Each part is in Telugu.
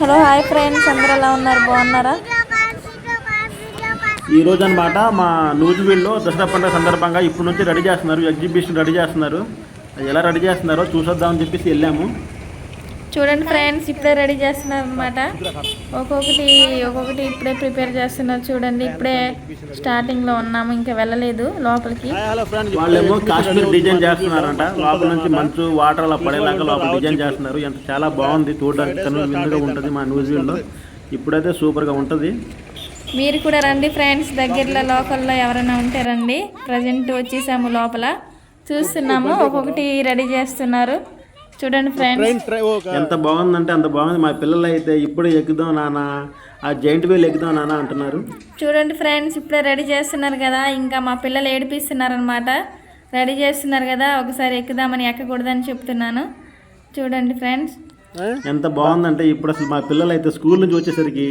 హలో హాయ్ ఫ్రెండ్స్ అందరు ఎలా ఉన్నారు? బాగున్నారా? ఈ రోజు అనమాట మా నూజివీడులో దసరా పండుగ సందర్భంగా ఇప్పటి నుంచి రెడీ చేస్తున్నారు ఎగ్జిబిషన్ రెడీ చేస్తున్నారు. అది ఎలా రెడీ చేస్తున్నారో చూసొద్దామని చెప్పేసి వెళ్ళాము. చూడండి ఫ్రెండ్స్ ఇప్పుడే రెడీ చేస్తున్నారు అనమాట ఒక్కొక్కటి ఒక్కొక్కటి ఇప్పుడే ప్రిపేర్ చేస్తున్నారు చూడండి. ఇప్పుడే స్టార్టింగ్లో ఉన్నాము ఇంకా వెళ్ళలేదు లోపలికి. వాళ్ళేమో కాశ్మీర్ డిజైన్ చేస్తున్నారంట. లోపల నుంచి మంచు వాటర్ అలా పడేలాగా లోపల డిజైన్ చేస్తున్నారు. ఎంత చాలా బాగుంది చూడడానికి. ఉంటుంది మా నూజివీడులో ఇప్పుడైతే సూపర్గా ఉంటుంది. మీరు కూడా రండి ఫ్రెండ్స్ దగ్గరలో లోకల్లో ఎవరైనా ఉంటే రండి. ప్రజెంట్ వచ్చేసాము లోపల. చూస్తున్నాము ఒక్కొక్కటి రెడీ చేస్తున్నారు. చూడండి ఫ్రెండ్స్ ఎంత బాగుందంటే అంత బాగుంది. మా పిల్లలు అయితే ఇప్పుడు ఎక్కుదాం నాన్న ఆ జైంట్ వీల్ ఎక్కుదాం నాన్న అంటున్నారు. చూడండి ఫ్రెండ్స్ ఇప్పుడే రెడీ చేస్తున్నారు కదా. ఇంకా మా పిల్లలు ఏడిపిస్తున్నారు అనమాట రెడీ చేస్తున్నారు కదా ఒకసారి ఎక్కుదామని ఎక్కకూడదని చెప్తున్నాను. చూడండి ఫ్రెండ్స్ ఎంత బాగుందంటే ఇప్పుడు అసలు మా పిల్లలు అయితే స్కూల్ నుంచి వచ్చేసరికి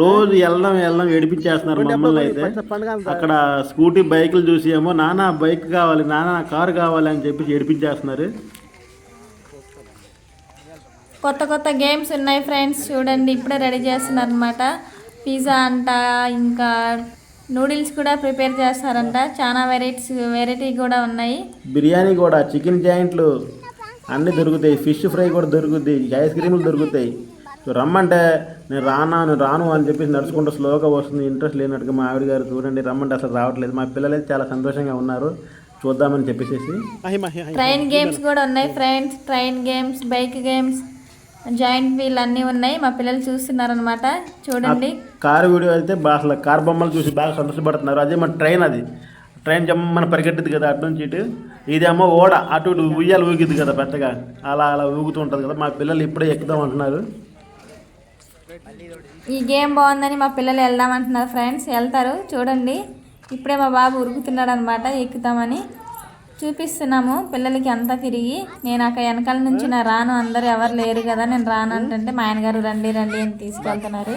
రోజు వెళ్ళడం వెళ్ళడం ఏడిపించేస్తున్నారు మమ్మల్ని అయితే. అక్కడ స్కూటీ బైకులు చూసి ఏమో నాన్న బైక్ కావాలి నాన్న కారు కావాలి అని చెప్పి ఏడిపించేస్తున్నారు. కొత్త కొత్త గేమ్స్ ఉన్నాయి ఫ్రెండ్స్ చూడండి ఇప్పుడే రెడీ చేస్తున్నారు అనమాట పిజ్జా అంట ఇంకా నూడిల్స్ కూడా ప్రిపేర్ చేస్తారంట. చాలా వెరైటీస్ వెరైటీ కూడా ఉన్నాయి. బిర్యానీ కూడా చికెన్ జాయింట్లు అన్నీ దొరుకుతాయి. ఫిష్ ఫ్రై కూడా దొరుకుతాయి. ఐస్ క్రీములు దొరుకుతాయి. సో రమ్మంటే నేను రానా నేను రాను అని చెప్పేసి నడుచుకుంటూ స్లోగా వస్తుంది. ఇంట్రెస్ట్ లేనట్టుగా మా ఆవిడ గారు చూడండి రమ్మంటే అసలు రావట్లేదు. మా పిల్లలు అయితే చాలా సంతోషంగా ఉన్నారు. చూద్దామని చెప్పేసి ట్రైన్ గేమ్స్ కూడా ఉన్నాయి friends train games bike games giant wheel అన్నీ ఉన్నాయి. మా పిల్లలు చూస్తున్నారు అనమాట చూడండి కారు వీడియో అయితే అసలు కారు బొమ్మలు చూసి బాగా సంతోషపడుతున్నారు. అదే మన ట్రైన్ అది. ట్రైన్ జమ్మని పరిగెట్టుద్ది కదా అటు నుంచి ఇటు. ఇదేమో ఓడ అటు ఇటు ఉయ్యాలు ఊగిద్ది కదా పెద్దగా. అలా అలా ఊగుతూ ఉంటుంది కదా. మా పిల్లలు ఇప్పుడే ఎక్కుదాం అంటున్నారు. ఈ గేమ్ బాగుందని మా పిల్లలు వెళ్దామంటున్నారు ఫ్రెండ్స్. వెళ్తారు. చూడండి. ఇప్పుడే మా బాబు ఉరుకుతున్నాడు అనమాట ఎక్కుతామని చూపిస్తున్నాము. పిల్లలకి అంతా తిరిగి నేను అక్కడ వెనకాల నుంచి నా రాను అందరూ ఎవరు లేరు కదా నేను రాను అంటే మా ఆయనగారు రండి రండి అని తీసుకెళ్తున్నారు.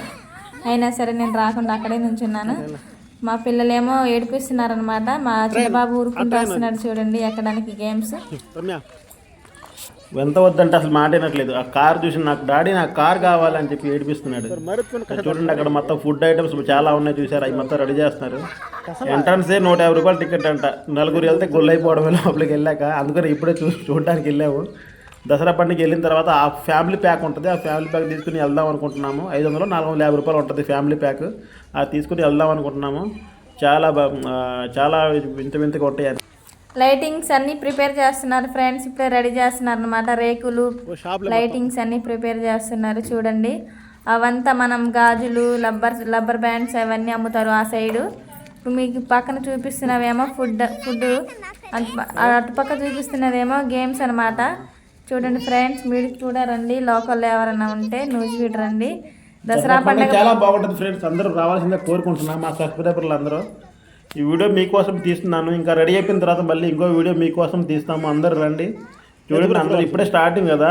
అయినా సరే నేను రాకుండా అక్కడే నుంచున్నాను. మా పిల్లలేమో ఏడిపిస్తున్నారు అనమాట మా చిన్న బాబు ఊరుకుంటూ వస్తున్నాడు చూడండి ఎక్కడానికి గేమ్స్. ఎంత వద్దంటే అసలు మాట వినట్లేదు. ఆ కార్ చూసి నాకు డాడీ నాకు కార్ కావాలని చెప్పి ఏడిపిస్తున్నాడు. చూడండి అక్కడ మొత్తం ఫుడ్ ఐటమ్స్ చాలా ఉన్నాయి చూసారు? అవి మొత్తం రెడీ చేస్తున్నారు. ఎంట్రన్సే నూట యాభై రూపాయలు టికెట్ అంట. నలుగురు వెళ్తే గొల్లైపోవడమే లోపలికి వెళ్ళాక అందుకని ఇప్పుడే చూసి చూడడానికి వెళ్ళాము. దసరా పండుగ వెళ్ళిన తర్వాత ఆ ఫ్యామిలీ ప్యాక్ ఉంటుంది. ఆ ఫ్యామిలీ ప్యాక్ తీసుకుని వెళ్దాం అనుకుంటున్నాము. ఐదు వందలు నాలుగు వందల యాభై రూపాయలు ఉంటుంది ఫ్యామిలీ ప్యాక్ అది తీసుకుని వెళ్దాం అనుకుంటున్నాము. చాలా చాలా వింత వింతగా ఉంటాయి లైటింగ్స్ అన్ని ప్రిపేర్ చేస్తున్నారు ఫ్రెండ్స్ ఇప్పుడే రెడీ చేస్తున్నారు అనమాట రేకులు లైటింగ్స్ అన్ని ప్రిపేర్ చేస్తున్నారు చూడండి. అవంతా మనం గాజులు లబ్బర్ లబ్బర్ బ్యాండ్స్ అవన్నీ అమ్ముతారు ఆ సైడు ఇప్పుడు మీకు పక్కన చూపిస్తున్నవేమో ఫుడ్ ఫుడ్. అటుపక్క చూపిస్తున్నదేమో గేమ్స్ అన్నమాట. చూడండి ఫ్రెండ్స్ మీరు కూడా రండి. లోకల్లో ఎవరైనా ఉంటే నూజివీడు రండి. దసరా పండుగ చాలా బాగుంటుంది ఫ్రెండ్స్. అందరూ రావాల్సిందే కోరుకుంటున్నాం మా సబ్స్క్రైబర్లు అందరూ. ఈ వీడియో మీకోసం తీస్తున్నాను. ఇంకా రెడీ అయిపోయిన తర్వాత మళ్ళీ ఇంకో వీడియో మీకోసం తీస్తాము. అందరూ రండి. చూడండి అందరూ ఇప్పుడే స్టార్టింగ్ కదా.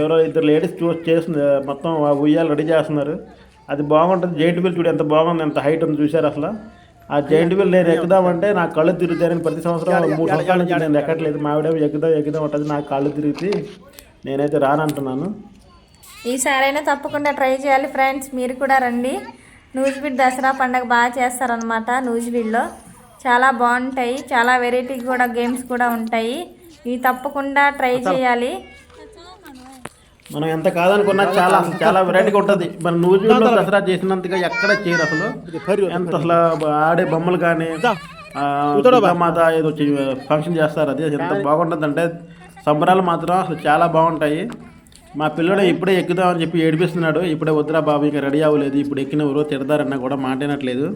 ఎవరో ఇద్దరు లేడీస్ చూస్ చేస్తుంది మొత్తం ఆ ఉయ్యాలు రెడీ చేస్తున్నారు. అది బాగుంటుంది. జైంట్ వీల్ చూడు ఎంత బాగుంది ఎంత హైట్ ఉంది చూసారు అసలు. ఆ జైంట్ వీల్ నేను ఎక్కుదామంటే నా కళ్ళు తిరుగుతాయని ప్రతి సంవత్సరం మూడు సంవత్సరాల నుంచి నేను ఎక్కట్లేదు. మా ఆవిడ ఎక్కుదాం ఎక్కుదాం ఉంటుంది నాకు కళ్ళు తిరిగితే నేనైతే రానంటున్నాను. ఈసారైనా తప్పకుండా ట్రై చేయాలి ఫ్రెండ్స్ మీరు కూడా రండి. నూజిబీడ్ దసరా పండగ బాగా చేస్తారనమాట నూజిబీడ్లో చాలా బాగుంటాయి చాలా వెరైటీ కూడా గేమ్స్ కూడా ఉంటాయి. ఇవి తప్పకుండా ట్రై చేయాలి. మనం ఎంత కాదనుకున్నా చాలా అసలు చాలా వెరైటీగా ఉంటుంది. మన నూజివీడులో దసరా చేసినంతగా ఎక్కడ చేయరు అసలు. ఎంత అసలు ఆడే బొమ్మలు కానీ మాత ఏదో ఫంక్షన్ చేస్తారు అది ఎంత బాగుంటుంది అంటే సంబరాలు మాత్రం అసలు చాలా బాగుంటాయి. మా పిల్లడు ఇప్పుడే ఎక్కుదామని చెప్పి ఏడిపిస్తున్నాడు. ఇప్పుడే వద్దురా బాబు ఇంకా రెడీ అవ్వలేదు. ఇప్పుడు ఎక్కిన ఎవరో తిడతారన్నా కూడా మాట్లాడట్లేదు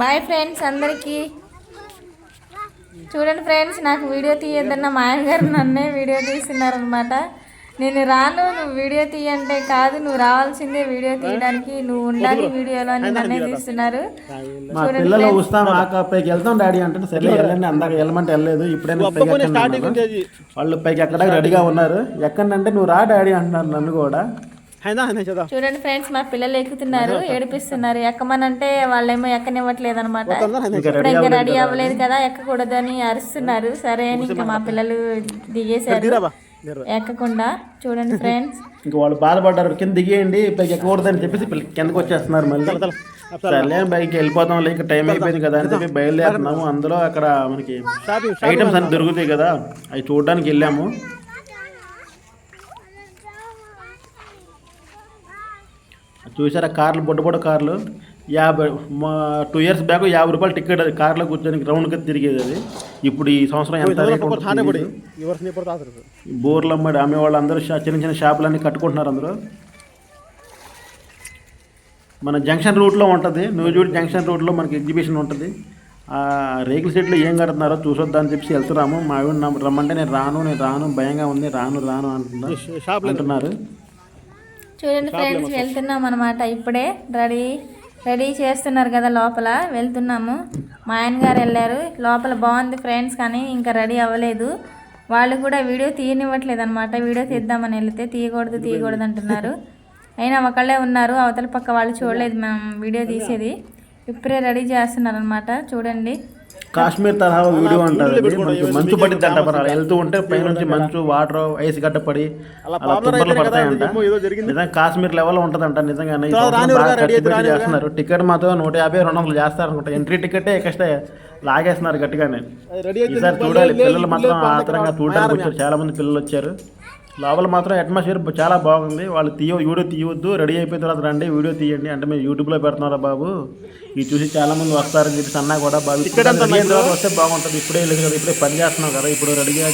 బాయ్ ఫ్రెండ్స్ అందరికీ. చూడండి ఫ్రెండ్స్ నాకు వీడియో తీయొద్దన్న మా ఆయన గారు నన్నే వీడియో తీస్తున్నారనమాట నేను రాను నువ్వు వీడియో తీయంటే కాదు నువ్వు రావాల్సిందే వీడియో తీయడానికి నువ్వు ఉండాలి వీడియోలో అని నన్నే తీస్తున్నారు. మా పిల్లలు పైకి వెళ్తాం డాడీ అంటే సరే వెళ్ళండి అందాక వెళ్ళమంటే వెళ్ళలేదు ఇప్పుడే పైకి ఎక్కండి అన్నారు. వాళ్ళు పైకి ఎక్కడ రెడీగా ఉన్నారు. ఎక్కండి అంటే నువ్వు రా డాడీ అంటున్నారు నన్ను కూడా. చూడండి ఫ్రెండ్స్ మా పిల్లలు ఎక్కుతున్నారు ఏడిపిస్తున్నారు. ఎక్కమనంటే వాళ్ళేమో ఎక్కనివ్వట్లేదు అనమాట ఇప్పుడు ఇంకా రెడీ అవ్వలేదు కదా. ఎక్కకూడదు అని అరుస్తున్నారు. సరే అని ఇంకా మా పిల్లలు దిగేశారు. ఎక్కకుండా చూడండి ఫ్రెండ్స్. ఇంకా వాళ్ళు బాధపడ్డారు కింద దిగేయండి పైకి ఎక్కకూడదని చెప్పేసి కిందకి వచ్చేస్తున్నారు మళ్ళీ. సర్లే బైక్ వెళ్ళిపోతాం ఇంకా టైం అయిపోయింది కదా అని చెప్పి బయలుదేరుతున్నాము. అందులో అక్కడ మనకి ఐటమ్స్ అన్ని దొరుకుతాయి కదా అవి చూడడానికి వెళ్ళాము. చూసారా కార్లు బొడ్డ బొడ్డ కార్లు? యాభై మా టూ ఇయర్స్ బ్యాక్ యాభై రూపాయలు టికెట్ అది. కార్లో కూర్చొని రౌండ్కి తిరిగేది అది. ఇప్పుడు ఈ సంవత్సరం ఎంత బోర్లు అమ్మడి అమ్మే వాళ్ళందరూ షా- చిన్న చిన్న షాపులన్నీ కట్టుకుంటున్నారు అందరూ మన జంక్షన్ రూట్లో ఉంటుంది. నూజివీడు జంక్షన్ రూట్లో మనకి ఎగ్జిబిషన్ ఉంటుంది. ఆ రేకుల సెట్లు ఏం కడుతున్నారో చూసొద్దామని చెప్పి వెళ్తున్నాము. మా రమ్మంటే నేను రాను నేను రాను భయంగా ఉంది రాను రాను అంటున్నా అంటున్నారు. చూడండి ఫ్రెండ్స్ వెళ్తున్నాం అనమాట ఇప్పుడే రెడీ రెడీ చేస్తున్నారు కదా లోపల. వెళ్తున్నాము. మా ఆయన గారు వెళ్ళారు. లోపల బాగుంది ఫ్రెండ్స్ కానీ ఇంకా రెడీ అవ్వలేదు. వాళ్ళు కూడా వీడియో తీయనివ్వట్లేదు అనమాట వీడియో తీద్దామని వెళ్తే తీయకూడదు తీయకూడదు అంటున్నారు. అయినా ఒకళ్ళే ఉన్నారు. అవతల పక్క వాళ్ళు చూడలేదు మనం వీడియో తీసేది. ఇప్పుడే రెడీ చేస్తున్నారు అనమాట చూడండి. కాశ్మీర్ తరహా వీడియో అది. మనకి మంచు పడిద్ది అంట మరి వెళ్తూ ఉంటే పైనుంచి మంచు వాటర్ ఐస్ గడ్డ పడి అలా పడతాయంట. నిజంగా కాశ్మీర్ లెవెల్ ఉంటుందంట నిజంగానే చేస్తున్నారు. టికెట్ మాత్రం నూట యాభై రెండు వందలు చేస్తారు అనుకుంటా ఎంట్రీ టికెట్ ఎక్స్ట్రా లాగేస్తున్నారు గట్టిగానే. ఈసారి చూడాలి. పిల్లలు మాత్రం ఆతరంగా చూడడానికి వచ్చారు. చాలా మంది పిల్లలు వచ్చారు. లోపల మాత్రం అట్మాస్ఫియర్ చాలా బాగుంది. వాళ్ళు తీయ వీడియో తీయవద్దు రెడీ అయిపోయిన తర్వాత రండి వీడియో తీయండి. అంటే మేము యూట్యూబ్లో పెడుతున్నారా బాబు? ఇది చూసి చాలా మంది వస్తారని చెప్పి అన్నా కూడా బాబు రెడీ వస్తే బాగుంటుంది. ఇప్పుడే లేదు కదా ఇప్పుడే పని చేస్తున్నాం కదా ఇప్పుడు రెడీగా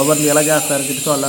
ఎవరిని ఎలా చేస్తారని చెప్పి వాళ్ళు